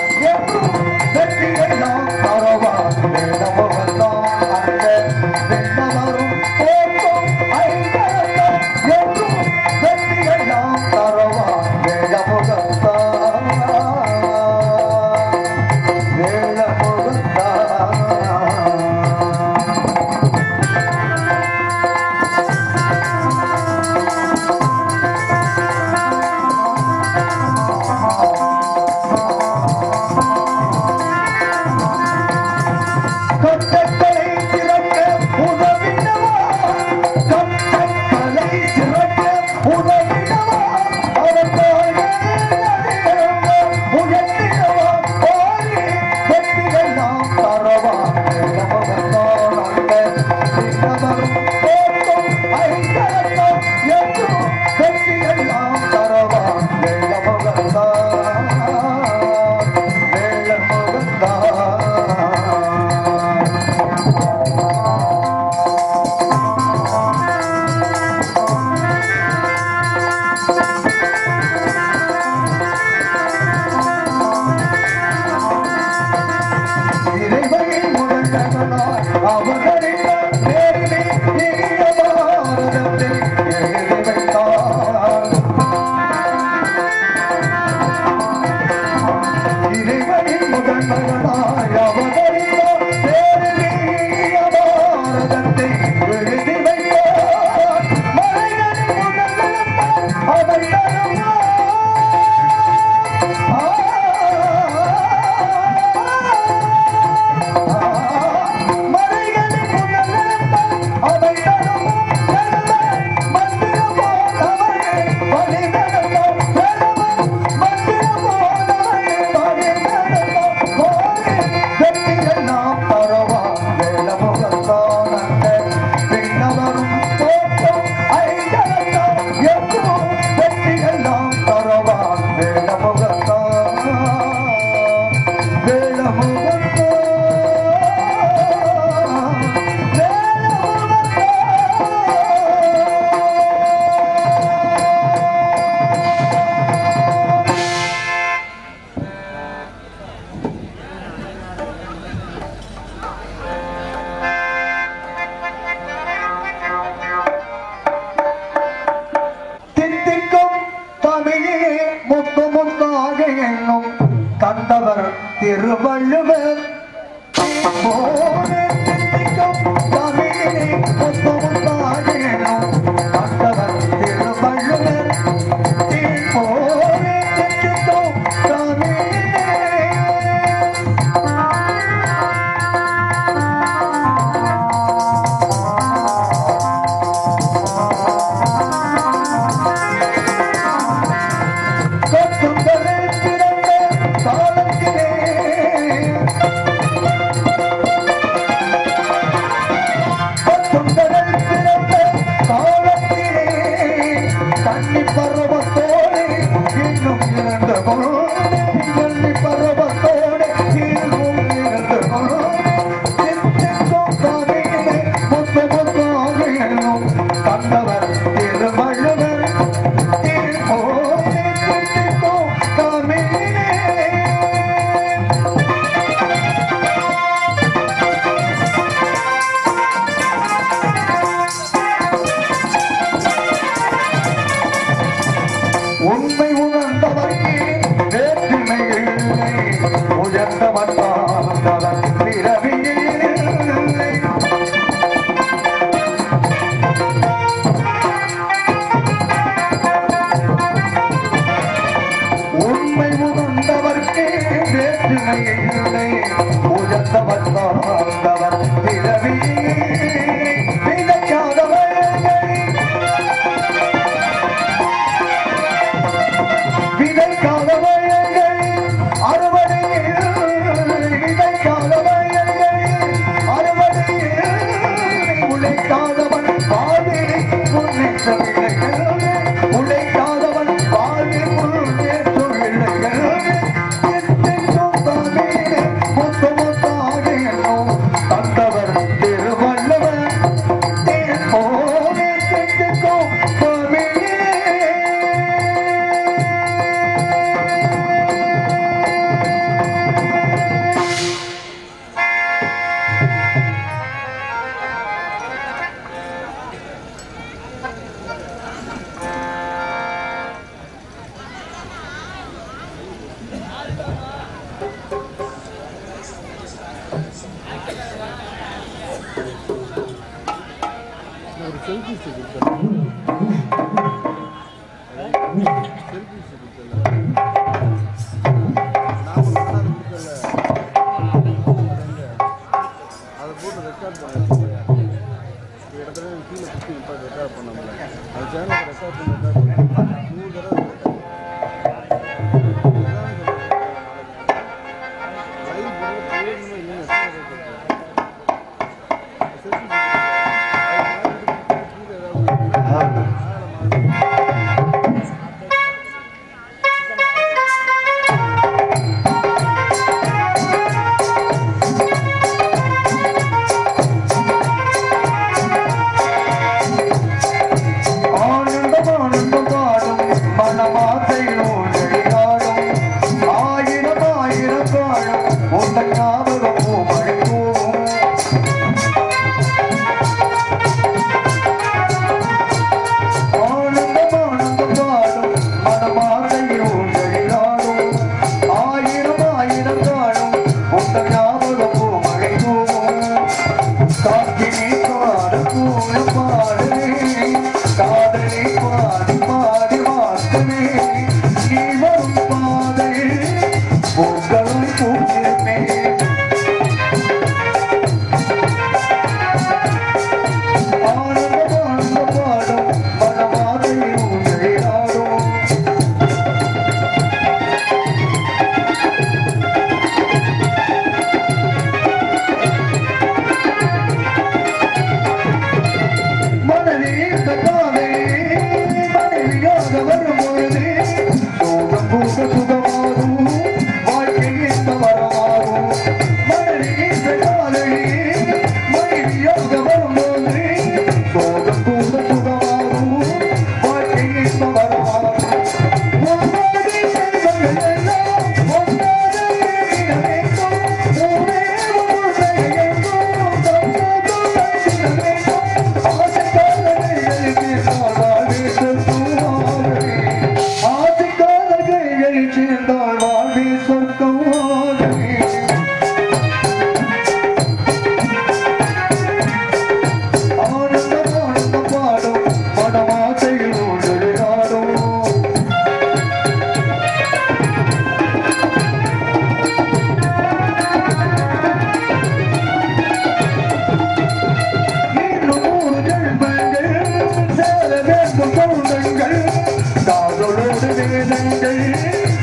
Yeah, that's it, no,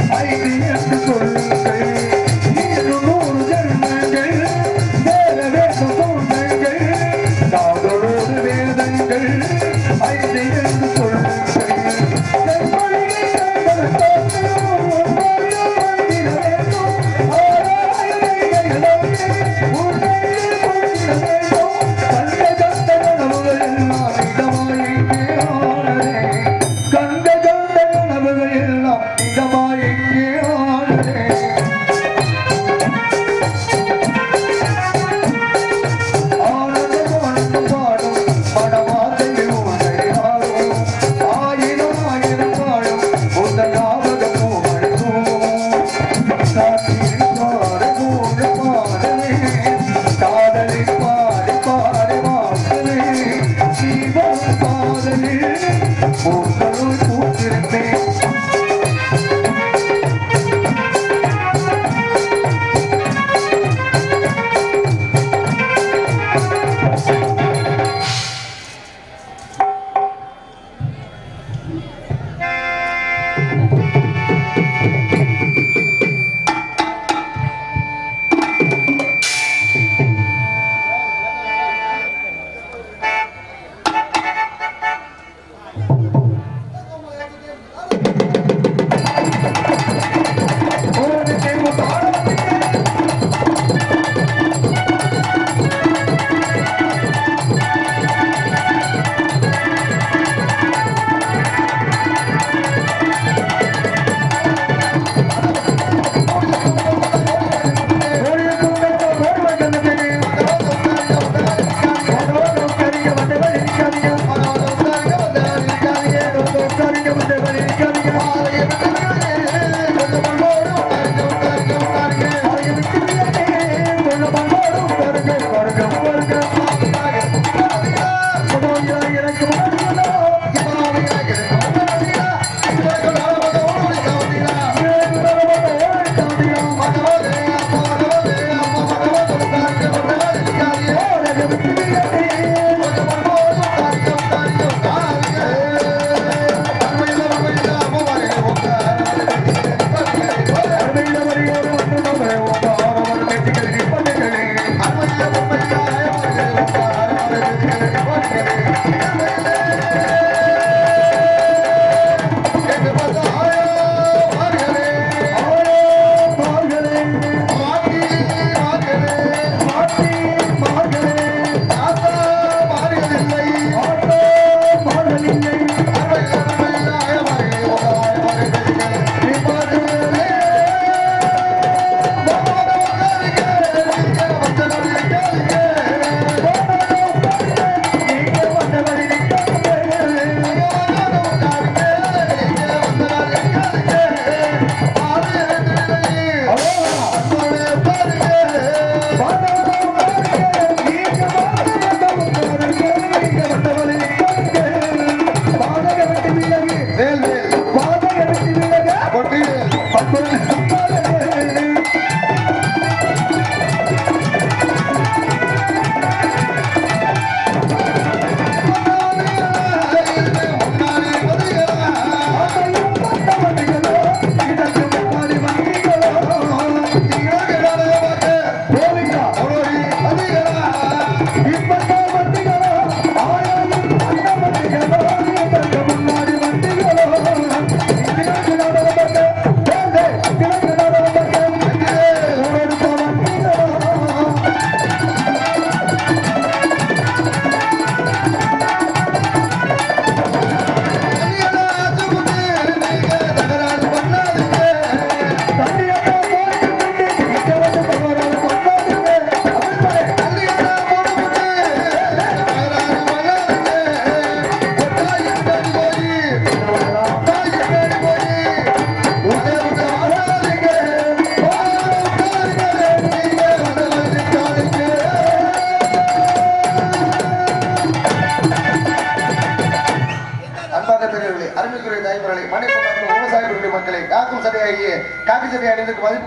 ai dentro do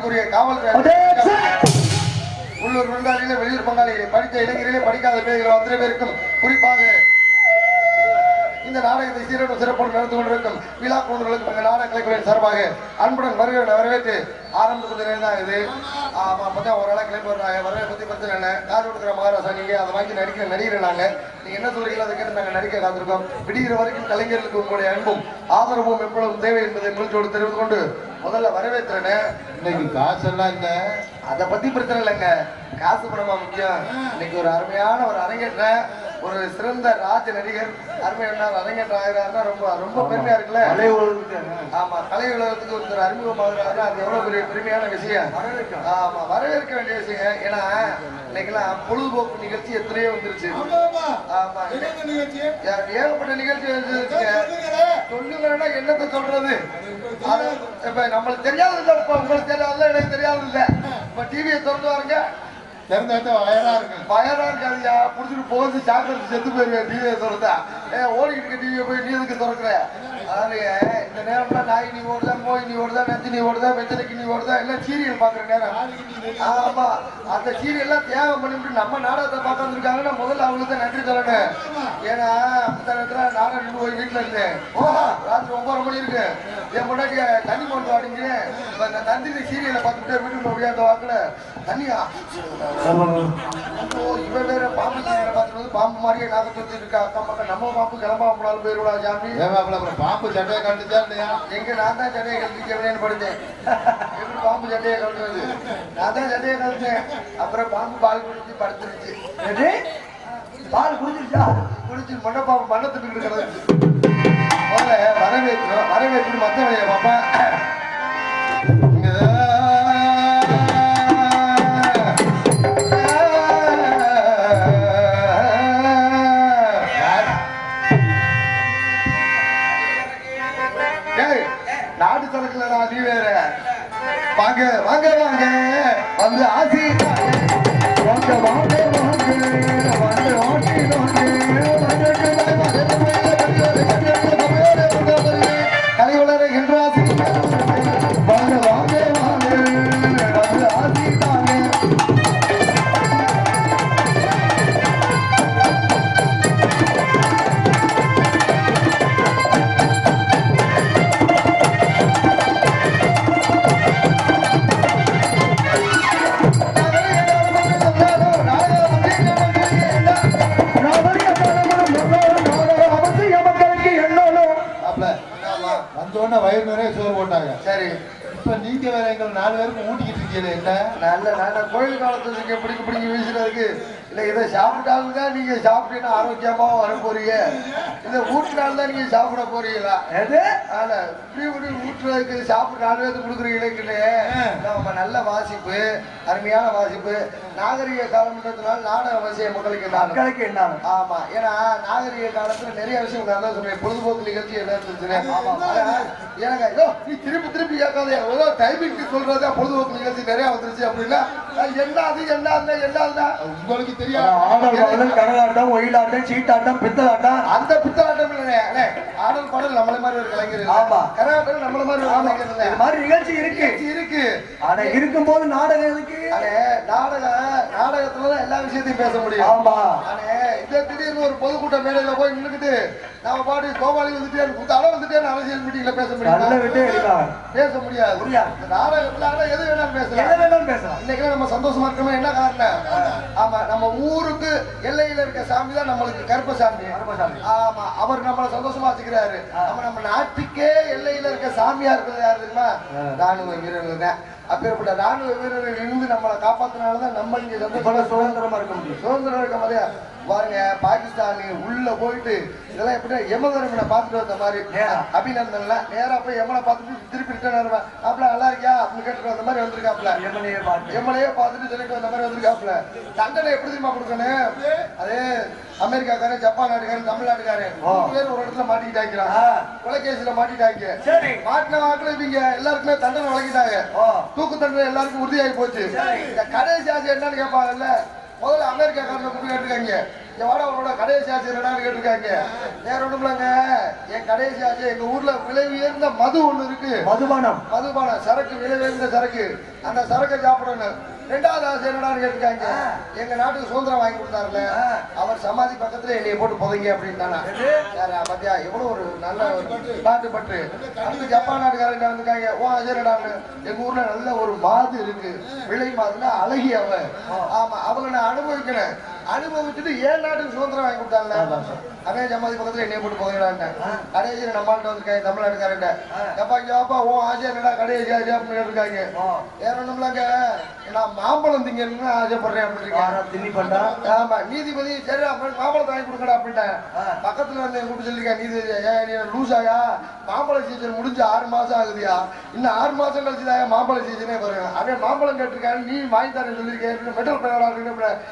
மதிப்புக்குரிய காவல்துறை உள்ளூர் பங்காளிகளே வெளியூர் பங்காளிகளே படித்த இளைஞர்களே படிக்காத பேர்கள் அத்தனை பேருக்கும் குறிப்பாக இந்த நாடகத்தை சீரோடு சிறப்போடு நடந்து கொண்டிருக்கும் விழா குழுக்களுக்கும் இந்த நாடக கலைக்குழுவின் சார்பாக அன்புடன் வரவேற்று ஆரம்பித்து கொஞ்ச நேரம் தான் இது ஆமா அப்பதான் ஒரு ஆளா கிளம்பி வர்றாங்க. வரவே பத்தி பிரச்சனை இல்லை. கார் கொடுக்குற மகாராசா நீங்க அதை வாங்கி நடிக்கிற நடிகர் நாங்க. நீங்க என்ன சொல்றீங்களோ அதை கேட்டு நாங்க நடிக்க காத்திருக்கோம். விடிகிற வரைக்கும் கலைஞர்களுக்கு உங்களுடைய அன்பும் ஆதரவும் எப்பொழுதும் தேவை என்பதை முழுச்சோடு தெரிவித்துக் கொண்டு முதல்ல வரவேற்கிறேனே. இன்னைக்கு காசெல்லாம் இல்ல. அதை பத்தி பிரச்சனை இல்லைங்க. காசு பணமா முக்கியம். இன்னைக்கு ஒரு அருமையான ஒரு அரங்கேற்ற ஒரு சிறந்த ராஜ நடிகர் அருமையான அரங்கேற்றம் ஆகிறாருன்னா ரொம்ப ரொம்ப பெருமையா இருக்குல்ல? ஆமா கலை உலகத்துக்கு ஒருத்தர் அறிமுகமாகிறாருன்னா அது எவ்வளவு பெரிய பெருமையான விஷயம். ஆமா வரவேற்க வேண்டிய விஷயம் ஏன்னா இன்னைக்கெல்லாம் பொழுதுபோக்கு நிகழ்ச்சி எத்தனையோ வந்துருச்சு. ஆமா. ஏகப்பட்ட நிகழ்ச்சி வந்துருச்சுங்க சொல்லுங்கன்னா என்னத்த சொல்றது? இப்ப நம்மளுக்கு தெரியாதது உங்களுக்கு தெரியாதுல்ல எனக்கு தெரியாது இல்ல. இப்ப டிவியை திறந்து வாருங்க தெரிஞ்சாத்த வயலா இருக்கு. பயரா இருக்காதியா புடிச்சிட்டு போகுது சாக்லேட் செத்து போயிருவேன் டிவியை திறந்தா. ஏ ஓடிக்கிட்டு இருக்க டிவியை போய் நீ எதுக்கு திறக்கிற? அதாவது இந்த நேரம்னா நாய் நீ ஓடுதா மோய் நீ ஓடுதா நச்சு நீ ஓடுதா வெத்தலைக்கு நீ ஓடுதா எல்லாம் சீரியல் பாக்குற நேரம். ஆமா அந்த சீரியல்லாம் தியாகம் பண்ணிவிட்டு நம்ம நாடகத்தை பார்க்க வந்திருக்காங்கன்னா முதல்ல அவங்களுக்கு தான் நன்றி சொல்லணும். ஏன்னா அந்த நேரத்துல நாடகம் நின்று போய் வீட்டுல இருந்தேன் ஓ ராத்திரி ஒன்பது மணி இருக்கு. என் முன்னாடி தண்ணி கொண்டு வாடிங்கிறேன் இப்ப இந்த தந்திரி சீரியலை பார்த்துட்டு வீட்டுக்குள்ள ஒடியாந்த வாக்குல. தண்ணியா இவன் வேற பாம்பு பார்த்துட்டு பாம்பு மாதிரியே நாக்க சுத்தி இருக்கா? அக்கம் பக்கம் நம்ம பாம்பு கிளம்பாம போனாலும் போயிருவா சாமி? அப்புறம் பாம்பு சட்டையை கண்டுச்சா இல்லையா? எங்க நான் தான் சட்டையை கழிச்சுக்கவேன்னு படுத்தேன். எப்படி பாம்பு சட்டையை கழுவுறது நான் தான் சட்டையை கழுத்தேன் அப்புறம் பாம்பு பால் குடிச்சு படுத்துருச்சு. பால் குடிச்சிருச்சா? குடிச்சு மண்ணை பாம்பு மண்ணை திட்டு கிடந்துச்சு முதல்ல வரவேற்கிறோம். வரவேற்று மத்த வழியை பாப்பா நீ வேற. வாங்க வாங்க வாங்க. வந்து ஆசி கோயில் காலத்துக்கு பிடிக்க பிடிக்க வீசுறதுக்கு இல்லை இதை சாப்பிட்டாலும் தான் நீங்க சாப்பிட்டீங்கன்னா ஆரோக்கியமா வர போறீங்க இதை ஊட்டினாலும் தான் நீங்க சாப்பிட போறீங்களா? ஆனா இப்படி இப்படி ஊட்டுறதுக்கு சாப்பிட்டு நாலு பேருக்கு கொடுக்குறீங்களே நம்ம நல்ல வாசிப்பு அருமையான வாசிப்பு. நாகரிக காலம்ன்றதுனால நாடக அவசியம் மக்களுக்கு நாடகம் மக்களுக்கு என்ன ஆமா. ஏன்னா நாகரிக காலத்துல நிறைய விஷயம் நான் தான் சொல்றேன் பொழுதுபோக்கு நிகழ்ச்சி என்ன இருந்துச்சுன்னு. ஏங்க ஐயோ நீ திருப்பி திருப்பி கேட்காத. ஏதோ டைமிங்க்கு சொல்றதா பொழுதுபோக்கு நிகழ்ச்சி நிறைய வந்துருச்சு அப்படின்னா அது என்ன அது என்ன அது என்ன? உங்களுக்கு தெரியாது. கரகாட்டம் ஒயிலாட்டம் சீட்டாட்டம் பித்தலாட்டம். அந்த பித்தலாட்டம் இல்லைண்ணே. ஆடல் பாடல் நம்மள மாதிரி ஒரு கலைஞர். ஆமா. கரகாட்டம் நம்மள மாதிரி ஒரு கலைஞர் மாதிரி நிகழ்ச்சி இருக்கு இருக்கு ஆனா இருக்கும்போது நாடகம் எதுக்கு அண்ணே, நாடக நாடகத்துலதான் எல்லா விஷயத்தையும் பேச முடியும். ஆமா. இதே திடீர்னு ஒரு பொதுக்கூட்ட மேடையில போய் நின்னுக்கிட்டு நாம பாட்டு கோபாலி வந்துட்டே குத்தால வந்துட்டே அரசியல் மீட்டிங்ல பேச முடியும்? பேச முடியாது. நாடகத்துல ஆனா எது வேணாலும் எதை பேசலாம் வேணாலும் பேசலாம். இன்னைக்கு நம்ம சந்தோஷமா இருக்கணும் என்ன காரணம்? ஆமா நம்ம ஊருக்கு எல்லையில இருக்க சாமி தான் நம்மளுக்கு கருப்பசாமி. ஆமா அவர் நம்மள சந்தோஷமா வச்சுக்கிறாரு. நம்ம நம்ம நாட்டுக்கே எல்லையில இருக்க சாமியா இருக்கிறது யாரு தெரியுமா? ராணுவ வீரர்கள் தான். அப்பேற்பட்ட ராணுவ வீரர்கள் இருந்து நம்மளை காப்பாத்தினாலதான் நம்ம இங்க சந்தோஷமா சுதந்திரமா இருக்க முடியும். சுதந்திரம் இருக்க மாதிரியா பாருங்க பாகிஸ்தான் உள்ள போயிட்டு இதெல்லாம் எப்படி யமதர்மனை பார்த்துட்டு வந்த மாதிரி. அபிநந்தன்ல நேரா போய் யமனை பார்த்துட்டு திருப்பி ரிட்டர்ன் வருவேன் அப்பல நல்லா இருக்கியா? அப்படின்னு கேட்டுட்டு வந்த மாதிரி வந்திருக்காப்ல எம்எல்ஏ பார்த்துட்டு சொல்லிட்டு வந்த மாதிரி வந்திருக்காப்ல தண்டனை எப்படி தெரியுமா கொடுக்கணும்? அதே அமெரிக்காக்காரன் ஜப்பான் நாட்டுக்காரன் தமிழ்நாட்டுக்காரன். பேர் ஒரு இடத்துல மாட்டிக்கிட்டாங்கிறான் ஆ. கொலைகேசில மாட்டிட்டாங்க. மாட்டின வாக்குல இவங்க எல்லாருக்குமே தண்டனை வழங்கிட்டாங்க. தூக்கு தண்டனை எல்லாருக்கும் உறுதியாகி போச்சு. இந்த கடைசி ஆசை என்னன்னு கேட்பாங்கல்ல. முதல்ல அமெரிக்காக்காரனை கூப்பிட்டு கேட்டுருக்காங்க. எவாடா உன்னோட கடைசி ஆச்சு என்னடான்னு கேட்டிருக்காங்க. வேற ஒண்ணும் இல்லைங்க. என் கடைசி ஆச்சு எங்க ஊர்ல விலை உயர்ந்த மது ஒண்ணு இருக்கு. மதுபானம். மதுபான சரக்கு விலை உயர்ந்த சரக்கு. அந்த சரக்கை சாப்பிடணும். ரெண்டாவது ஆசை என்னடான்னு கேட்டிருக்காங்க எங்க நாட்டுக்கு சுதந்திரம் வாங்கி கொடுத்தாருல. அவர் சமாதி பக்கத்துல என்னைய போட்டு புதைங்க அப்படின்ட்டானா யாரா பாத்தியா? எவ்வளவு ஒரு நல்ல ஒரு நாட்டு பற்று. அடுத்து ஜப்பான் நாட்டுக்காரங்க வந்திருக்காங்க? ஓ அஜயடான்னு எங்க ஊர்ல நல்ல ஒரு மாது இருக்கு. விலை மாதுன்னா அழகி அவ ஆமா அவங்க நான் அனுபவிக்கிறேன். அனுபவிச்சுட்டு ஏன் நாட்டுக்கு சுதந்திரம் வாங்கி கொடுத்தாங்க? அவன் சமாதி பக்கத்துல என்னைய போட்டு புதைங்கடான்னு கடைசி நம்மள்ட்ட வந்திருக்காங்க தமிழ்நாட்டுக்காரங்க எப்பா வாப்பா ஓ ஆசை என்னடா ஆசை அப்படின்னு இருக்காங்க வேற ஒண்ணும்லங்க நான் மாம்பழம் திங்கன்னு ஆசைப்படுறேன் அப்படின்னு திண்ணி பண்ணா ஆமா நீதிபதி சரி அப்ப மாம்பழத்தை வாங்கி கொடுக்கடா அப்படின்ட்டேன் பக்கத்துல வந்து கூப்பிட்டு சொல்லிருக்கேன் நீதிபதி ஏன் நீ லூசாயா மாம்பழ சீசன் முடிஞ்சு ஆறு மாசம் ஆகுதுயா? இன்னும் ஆறு மாசம் கழிச்சு தான் மாம்பழ சீசனே வருங்க அவன் மாம்பழம் கேட்டிருக்காரு நீ வாங்கி தரேன் சொல்லியிருக்கேன் மெட்டல்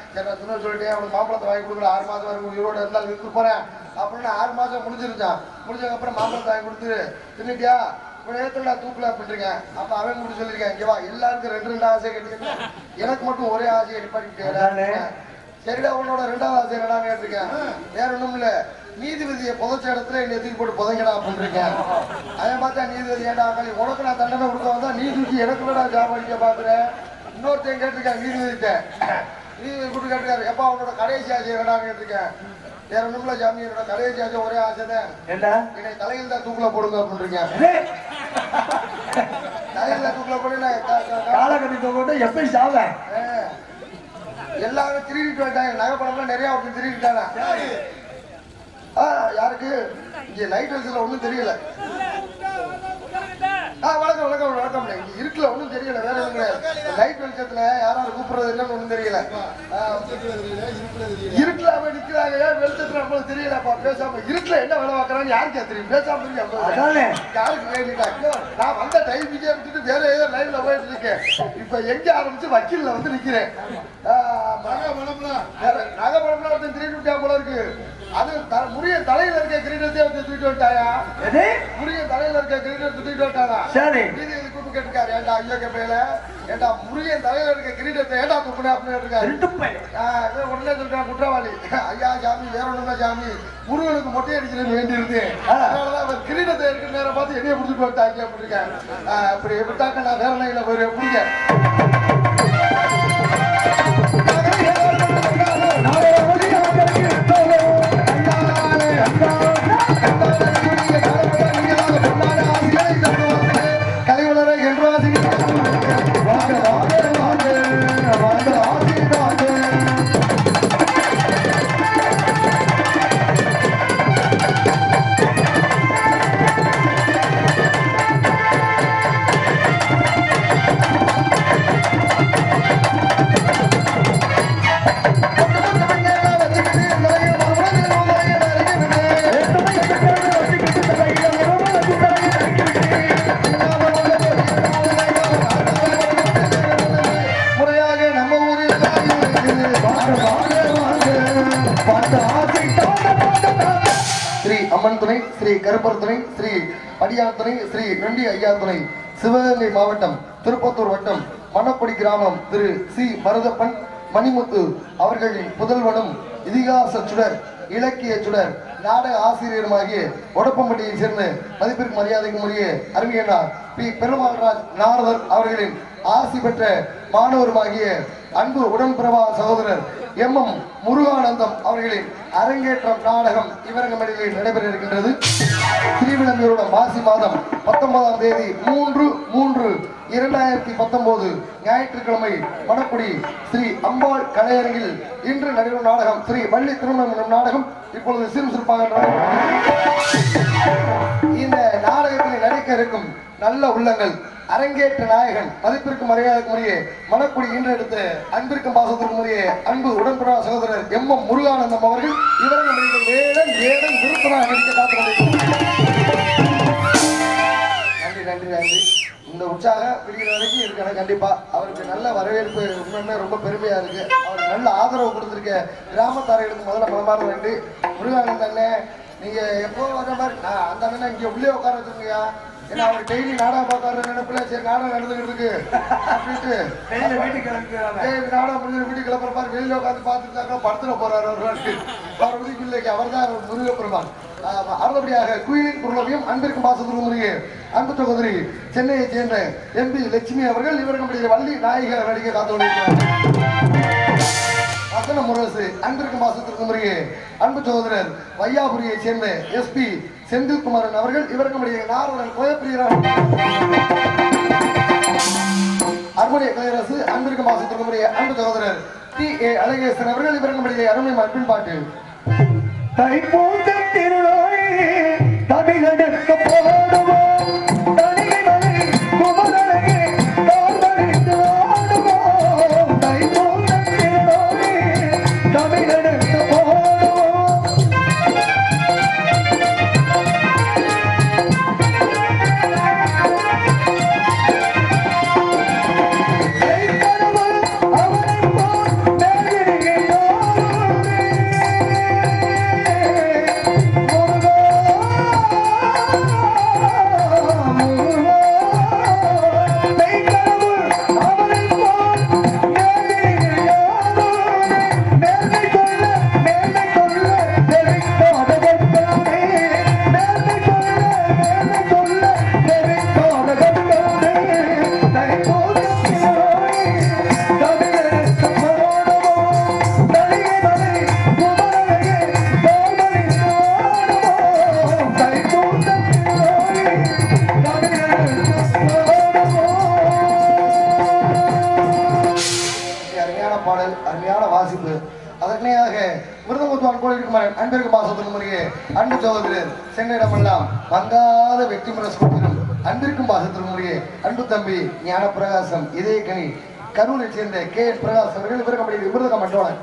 சரி நான் துணை சொல்லிட்டேன் அவனுக்கு மாம்பழத்தை வாங்கி கொடுக்கல ஆறு மாசம் வரைக்கும் உயிரோட இருந்தாலும் இருந்து போறேன். அப்படின்னு ஆறு மாசம் முடிஞ்சிருச்சான் முடிஞ்சதுக்கப்புறம் மாம்பழத்தை வாங்கி கொடுத்து தின்னுட்டியா? இப்போ ஏத்தடா தூக்கல அப்படின்றீங்க அப்ப அவன் கூட சொல்லியிருக்கேன் இங்க வா. எல்லாருக்கும் ரெண்டு ரெண்டு ஆசை கேட்டீங்கன்னா எனக்கு மட்டும் ஒரே ஆசையை அதானே. நிப்பாட்டிட்டே சரிடா உன்னோட ரெண்டாவது ஆசை என்னடா கேட்டிருக்கேன்? வேற ஒண்ணும் இல்ல. நீதிபதியை புதைச்ச இடத்துல என்னை தூக்கி போட்டு புதைங்கடா அப்படின்றீங்க அவன் பார்த்தா நீதிபதி ஏன்டா களி உனக்கு நான் தண்டனை கொடுக்க வந்தா நீ தூக்கி எனக்கு விடா ஜாப் அடிக்க பாக்குறேன் இன்னொருத்தன் கேட்டிருக்கேன் நீதிபதிட்ட நீதிபதி கூட்டு கேட்டிருக்காரு எப்பா உன்னோட கடைசி ஆசை என்னடா கேட்டிருக்கேன்? வேற ஒண்ணும் இல்ல ஜாமி என்னோட கடைசி ஆசை ஒரே ஆசை தான். ஏண்டா என்னை தலையில் தான் தூக்குல போடுங்க அப்படின்றீங்க. தலையில தூக்குல போட்டு நான் க- க- க- காலக்கட்டி தொங்கிட்டு எப்படி சாவ. ஆ. எல்லாரும் திருடிட்டு வந்துட்டாங்க. நகை பணம்லாம் நிறைய திருடிட்டானா? ஆ யாருக்கு? இங்க லைட் வெளிச்சத்துல ஒண்ணும் தெரியல. வணக்கம் வணக்கம் வணக்கம். இங்க இருக்குல்ல ஒண்ணும் தெரியல. வேற கிடையாது. லைட் வெளிச்சத்துல யாராவது கூப்பிடுறது இல்லைன்னு ஒண்ணும் தெரியல. இருட்டுல அவன் நிக்கிறாங்க. ஏன் வெளிச்சத்துல நம்மளுக்கு தெரியலப்பா. பேசாம இருட்டுல என்ன வேலை பார்க்கறான்னு யாருக்கே தெரியும்? பேசாம இருக்கு அதானே. யாருக்கு வேண்டிட்டாங்க நான் வந்த டைமுக்கே விட்டுட்டு வேற ஏதோ லைன்ல போயிட்டு இருக்கேன். இப்ப எங்க ஆரம்பிச்சு வக்கீல்ல வந்து நிக்கிறேன். நகப்படம்லாம் ஒருத்தன் திருட்டு விட்டா போல இருக்கு. அது த- முருகன் தலையில இருக்க கிரீடத்தை வந்து தூக்கிட்டு வந்துட்டாயா? முருகன் தலையில இருக்க கிரீடத்தை தூக்கிட்டு வந்துட்டானா? சரி. கூப்பிட்டு கேட்டுக்காரு ஏண்டா ஐயோ கேப்பையில? ஏண்டா முருகன் தலையில இருக்க கிரீடத்தை ஏண்டா தூக்குன அப்படின்னு இவன் உடனே சொல்லிட்டான் குற்றவாளி. ஐயா சாமி வேற ஒண்ணுமே சாமி. முருகனுக்கு மொட்டை அடிக்கிறேன்னு வேண்டி இருந்து அதனாலதான் அவர் கிரீடத்தை எடுக்கிற நேரம் பார்த்து என்னைய பிடிச்சிட்டு வந்துட்டாங்க அப்படிங்க ஆஹ் அப்படி விட்டாக்க நான் வேற லைன்ல போயிருவேன் பிடிங்க ஸ்ரீ அம்மன் துணை ஸ்ரீ கருப்பர் துணை ஸ்ரீ அடியார் துணை ஸ்ரீ நொண்டி ஐயா துணை. சிவகங்கை மாவட்டம் திருப்பத்தூர் வட்டம் மணக்குடி கிராமம் திரு சி. மருதப்பன் மணிமுத்து அவர்களின் புதல்வனும் இதிகாச சுடர் இலக்கிய சுடர் நாடக ஆசிரியருமாகிய உடப்பம்பட்டியை சேர்ந்த மதிப்பிற்கு மரியாதைக்கு முடிய அருமையனார் பி. பெருமாள்ராஜ் நாரதர் அவர்களின் ஆசி பெற்ற மாணவருமாகிய அன்பு உடன்பிரபா சகோதரர் எம். எம். முருகானந்தம் அவர்களின் அரங்கேற்றம் நாடகம் இவரங்கமணியில் நடைபெற இருக்கின்றது. திருவிழந்தரோட மாசி மாதம் பத்தொன்பதாம் தேதி மூன்று மூன்று இரண்டாயிரத்தி பத்தொன்பது ஞாயிற்றுக்கிழமை மணக்குடி ஸ்ரீ அம்பாள் கலையரங்கில் இன்று நடைபெறும் நாடகம் ஸ்ரீ வள்ளி திருமணம் நாடகம் இப்பொழுது சிறு சிறப்பாக இந்த நாடகத்தில் நடிக்க இருக்கும் நல்ல உள்ளங்கள் அரங்கேற்ற நாயகன் மதிப்பிற்கு மரியாதைக்கு முறையே மணக்குடி எடுத்து அன்பிற்கும் பாசத்திற்கும் முறையே அன்பு உடன்படா சகோதரர் எம் எம் முருகானந்தம் அவர்கள் இவரது மனிதர் வேடன் வேடன் விருப்பனாக நடிக்க காத்து நன்றி நன்றி நன்றி. இந்த உற்சாகம் விடுகிற வரைக்கும் இருக்கணும் கண்டிப்பா. அவருக்கு நல்ல வரவேற்பு உண்மையுமே ரொம்ப பெருமையா இருக்கு. அவருக்கு நல்ல ஆதரவு கொடுத்துருக்க கிராமத்தாரர்களுக்கு முதல்ல மனமார்ந்த நன்றி. முருகானந்த அண்ணே நீங்க எப்போ வர மாதிரி நான் அந்த அண்ணன் இங்க உள்ளே உட்கார வச்சிருக்கீங்க. ஏன்னா அவர் டெய்லி நாடகம் பார்க்காரு நினைப்புல சரி நாடகம் நடந்துகிட்டு இருக்கு அப்படின்ட்டு. வெளியில வீட்டுக்கு கிளம்பிக்கிறாங்க நாடகம் முடிஞ்ச வீட்டுக்கு கிளம்புற பாரு வெளியில உட்காந்து பார்த்துட்டாங்க படத்துல போறாரு அவர். வந்து இல்லைக்கு அவர் தான் முருகப்பெருமான் ஆமா, அடுத்தபடியாக குயிலின் குருளவியும் அன்பிற்கும் பாசத்திற்கும் முருகே அன்பு சகோதரி சென்னையை சேர்ந்த எம்பி லட்சுமி அவர்கள் இவர்களுடைய வள்ளி நாயக நடிகை காத்து கொண்டிருக்கிறார் வசன முரசு அன்பிற்கும் பாசத்திற்கும் முறையே அன்பு சகோதரர் வையாபுரியை சேர்ந்த எஸ்பி செந்தில்குமாரன் அவர்கள் இவர்களுடைய நாரதன் கோயப்பிரியராக. அருமுடைய கலையரசு அன்பிற்கு பாசத்திற்கும் அன்பு சகோதரர் டி. ஏ. அழகேசன் அவர்கள் இவர்களுடைய அருமை மற்பின் பாட்டு. தைப்பூச திருநோய் தமிழனுக்கு போடுவோம். அன்பிற்கு முறையே அன்பு சகோதரர் சென்னையிடமெல்லாம் மங்காத வெற்றி முரசு கொடுத்திடும் அன்பிற்கும் பாசத்திற்கு அன்பு தம்பி ஞான பிரகாசம் இதே கனி கரூரை சேர்ந்த கே என் பிரகாஷ் அவர்கள் இவருக்கு மிருதக மற்றோழன்